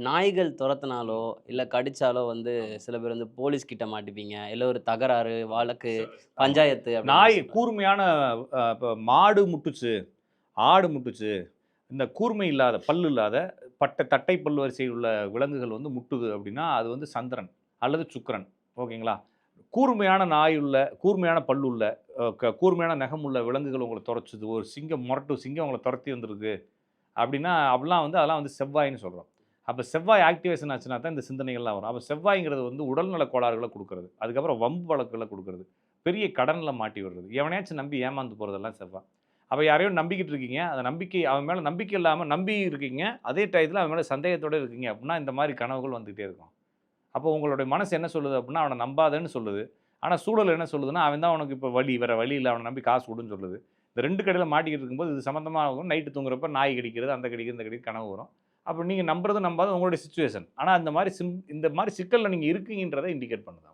நாய்கள் துரத்துனாலோ இல்லை கடிச்சாலோ வந்து சில பேர் வந்து போலீஸ் கிட்ட மாட்டிப்பீங்க. இல்லை ஒரு தகராறு வழக்கு பஞ்சாயத்து நாய். கூர்மையான இப்ப மாடு முட்டுச்சு ஆடு முட்டுச்சு இந்த கூர்மை இல்லாத பல்லு இல்லாத பட்டை தட்டை பல் வரிசையில் உள்ள விலங்குகள் வந்து முட்டுது அப்படின்னா அது வந்து சந்திரன் அல்லது சுக்கிரன். ஓகேங்களா? கூர்மையான நாய் உள்ள கூர்மையான பல்லுள்ள அஹ், க- கூர்மையான நகம் உள்ள விலங்குகள் உங்களை துரத்துது. ஒரு சிங்கம் முரட்டு சிங்கம் உங்களை துரத்தி வந்திருக்கு. அப்படின்னா அப்படிலாம் வந்து அதெல்லாம் வந்து செவ்வாய்ன்னு சொல்கிறோம் அப்போ செவ்வாய் ஆக்டிவேஷன் ஆச்சுன்னா தான் இந்த சிந்தனைகள்லாம் வரும். அப்போ செவ்வாய்ங்கிறது வந்து உடல்நல கோளாறுகளை கொடுக்கறது. அதுக்கப்புறம் வம்பு வழக்குகளை கொடுக்கறது. பெரிய கடனில் மாட்டி விடுறது. எவனையாச்சும் நம்பி ஏமாந்து போகிறதெல்லாம் செவ்வாய். அப்போ யாரையும் நம்பிக்கிட்டு இருக்கீங்க. அந்த நம்பிக்கை அவன் மேலே நம்பிக்கை இல்லாமல் நம்பி இருக்கீங்க. அதே டயத்தில் அவன் மேலே சந்தேகத்தோடு இருக்கீங்க அப்படின்னா இந்த மாதிரி கனவுகள் வந்துகிட்டே இருக்கும். அப்போ உங்களுடைய மனசு என்ன சொல்லுது அப்படின்னா அவனை நம்பாதேன்னு சொல்லுது. ஆனால் சூழல் என்ன சொல்லுதுன்னா அவன் தான் உனக்கு இப்போ வழி வேறு வழி இல்லை அவனை நம்பி காசு கொடுன்னு சொல்லுது. இந்த ரெண்டு கடையில் மாட்டிக்கிட்டு இருக்கும்போது இது சம்மந்தமாக நைட்டு தூங்குறப்ப நாய் கடிக்கிறது அந்த கடிக்கிறது இந்த கடிக்கிறது கனவு வரும். அப்போ நீங்கள் நம்புறது நம்பாத உங்களுடைய சுச்சுவேஷன் ஆனால் அந்த மாதிரி சிம் இந்த மாதிரி சிக்கலில் நீங்கள் இருக்கீங்கன்றதை இண்டிகேட் பண்ணுது